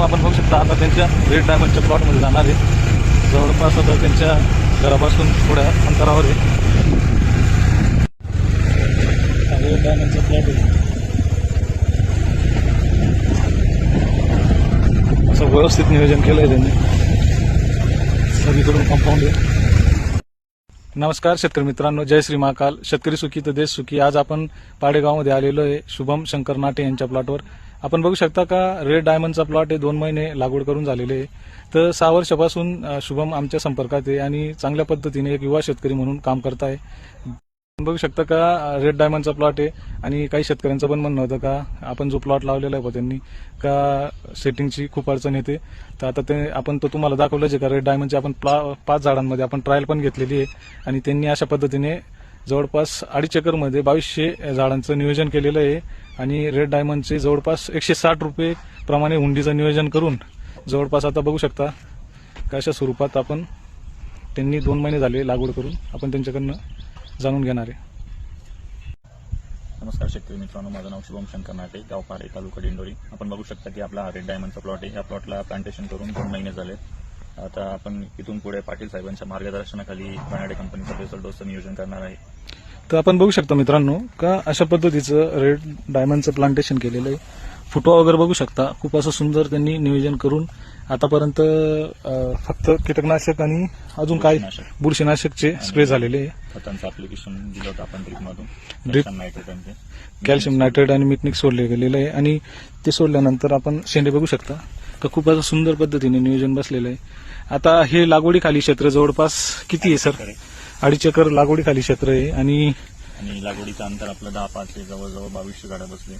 मित्रांनो आपण बघू शकता. आता त्यांच्या रेड डायमंडच्या प्लॉटमध्ये जाणार आहे. जवळपास आता त्यांच्या घरापासून थोड्या अंतरावर आहे. रेड डायमंडचा प्लॉट आहे. असं व्यवस्थित नियोजन केलंय त्यांनी. सगळीकडून कंपाऊंड आहे. नमस्कार शेतकरी मित्रांनो जय श्री महाकाल. शेतकरी सुखी तर देश सुखी. आज आपण पाडेगावमध्ये आलेलो आहे शुभम शंकर नाटे यांच्या प्लॉटवर आपण बघू शकता का रेड डायमंडचा प्लॉट आहे दोन महिने लागवड करून झालेले आहे. तर सहा वर्षापासून शुभम आमच्या संपर्कात आहे आणि चांगल्या पद्धतीने एक युवा शेतकरी म्हणून काम करत आहे बघू शकता का रेड डायमंडचा प्लॉट आहे आणि काही शेतकऱ्यांचं पण म्हणणं होतं का आपण जो प्लॉट लावलेला आहे त्यांनी का सेटिंगची खूप अडचण येते. तर आता ते आपण तो तुम्हाला दाखवलंच आहे का रेड डायमंडचे आपण प्ला पाच झाडांमध्ये आपण ट्रायल पण घेतलेली आहे आणि त्यांनी अशा पद्धतीने जवळपास अडीच एकरमध्ये बावीसशे झाडांचं नियोजन केलेलं आहे आणि रेड डायमंडचे जवळपास एकशे साठ रुपये प्रमाणे हुंडीचं नियोजन करून जवळपास आता बघू शकता कशा स्वरूपात आपण त्यांनी दोन महिने झाले लागवड करून आपण त्यांच्याकडनं जाणून घेणार आहे. नमस्कार शेतकरी मित्रांनो माझं नाव शुभम शंकर नाटे गावपारे तालुका दिंडोरी. आपण बघू शकता की आपला रेड डायमंडचा प्लॉट आहे. या प्लॉटला प्लांटेशन करून दोन महिने झाले. आता आपण इथून पुढे पाटील साहेबांच्या मार्गदर्शनाखाली बनाडे कंपनीचा बेसल डोसचं नियोजन करणार आहे. तर आपण बघू शकता मित्रांनो का अशा पद्धतीचं रेड डायमंडचं प्लांटेशन केलेलं आहे. फुटवा वगैरे बघू शकता. खूप असं सुंदर त्यांनी नियोजन करून आतापर्यंत फक्त कीटकनाशक आणि अजून काय बुरशीनाशक. बुरशीनाशकचे स्प्रे झालेले आहे. खतांचं अप्लिकेशन दिलं होतं आपण ड्रीपमधून Drip. कॅल्शियम नायट्रोजनचे कॅल्शियम नायट्रेट आणि मिटनिक सोडले गेलेलं आहे. आणि ते सोडल्यानंतर आपण शेंडे बघू शकता. का खूप असं सुंदर पद्धतीने नियोजन बसलेलं आहे. आता हे लागवडीखाली क्षेत्र जवळपास किती आहे सर? आहे. अडीच एकर लागवडीखाली क्षेत्र आहे आणि आणि लागवडीचं अंतर आपलं दहा पाच आहे जवळजवळ बावीसशे झाडं बसले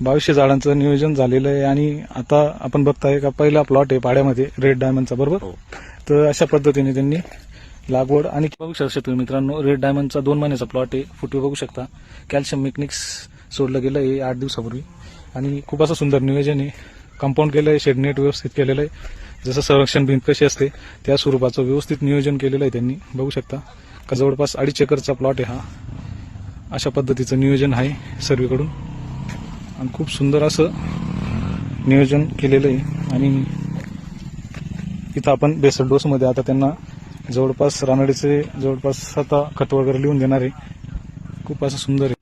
बावीसशे झाडांचं नियोजन झालेलं आहे आणि आता आपण बघताय का पहिला प्लॉट आहे पाड्यामध्ये रेड डायमंडचा बरोबर? हो. तर अशा पद्धतीने त्यांनी लागवड आणि बघू शकता शेतकरी मित्रांनो रेड डायमंडचा दोन महिन्याचा प्लॉट आहे. फुटवे बघू शकता. कॅल्शियम मिकनिक्स सोडलं गेलं आहे आठ दिवसापूर्वी. आणि खूप असं सुंदर नियोजन आहे. कंपाऊंड केलं आहे शेडनेट व्यवस्थित केलेलं आहे. जसं संरक्षण भिंत कशी असते त्या स्वरूपाचं व्यवस्थित नियोजन केलेलं आहे त्यांनी. बघू शकता. का जवळपास अडीच एकरचा प्लॉट आहे हा. अशा पद्धतीचं नियोजन आहे सर्वीकडून. आणि खूप सुंदर असं नियोजन केलेलं आहे. आणि इथं आपण बेसल डोसमध्ये आता त्यांना जवळपास रानडीचे जवळपास आता खत वगैरे लिहून देणार आहे. खूप असं सुंदर आहे.